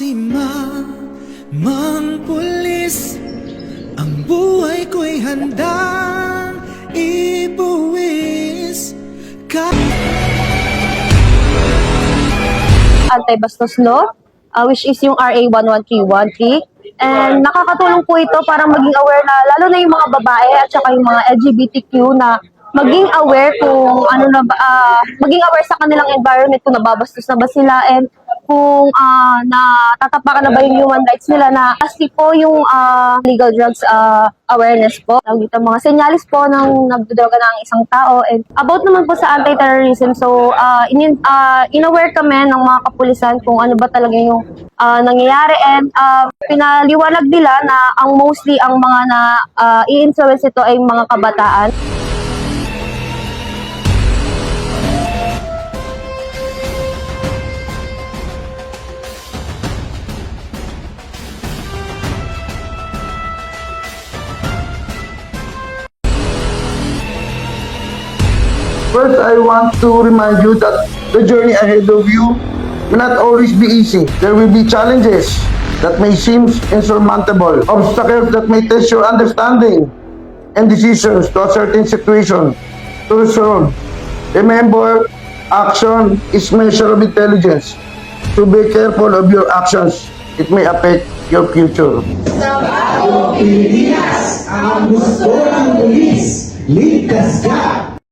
biktima mang pulis Ang buhay ko'y handang ibuwis. Kahit anti-bastos law, uh, which is yung RA 11313. And nakakatulong po ito para maging aware na, lalo na yung mga babae at saka yung mga LGBTQ na maging aware kung ano na ba, ah, maging aware sa kanilang environment kung nababastos na ba sila. And kung uh, natatapakan na ba yung human rights nila na kasi po yung ah, legal drugs ah, awareness po. Tawag dito mga senyalis po ng nagdodroga ng isang tao. And about naman po sa anti-terrorism, so uh, in, uh, in-aware kami ng mga kapulisan kung ano ba talaga yung ah, nangyayari and ah, pinaliwanag nila na ang mostly ang mga na ah, i-influence ito ay mga kabataan. First, I want to remind you that the journey ahead of you will not always be easy. There will be challenges that may seem insurmountable, obstacles that may test your understanding and decisions to a certain situation to resolve. Remember, action is measure of intelligence. So be careful of your actions. It may affect your future. Pilipinas, ang gusto ng pulis, ka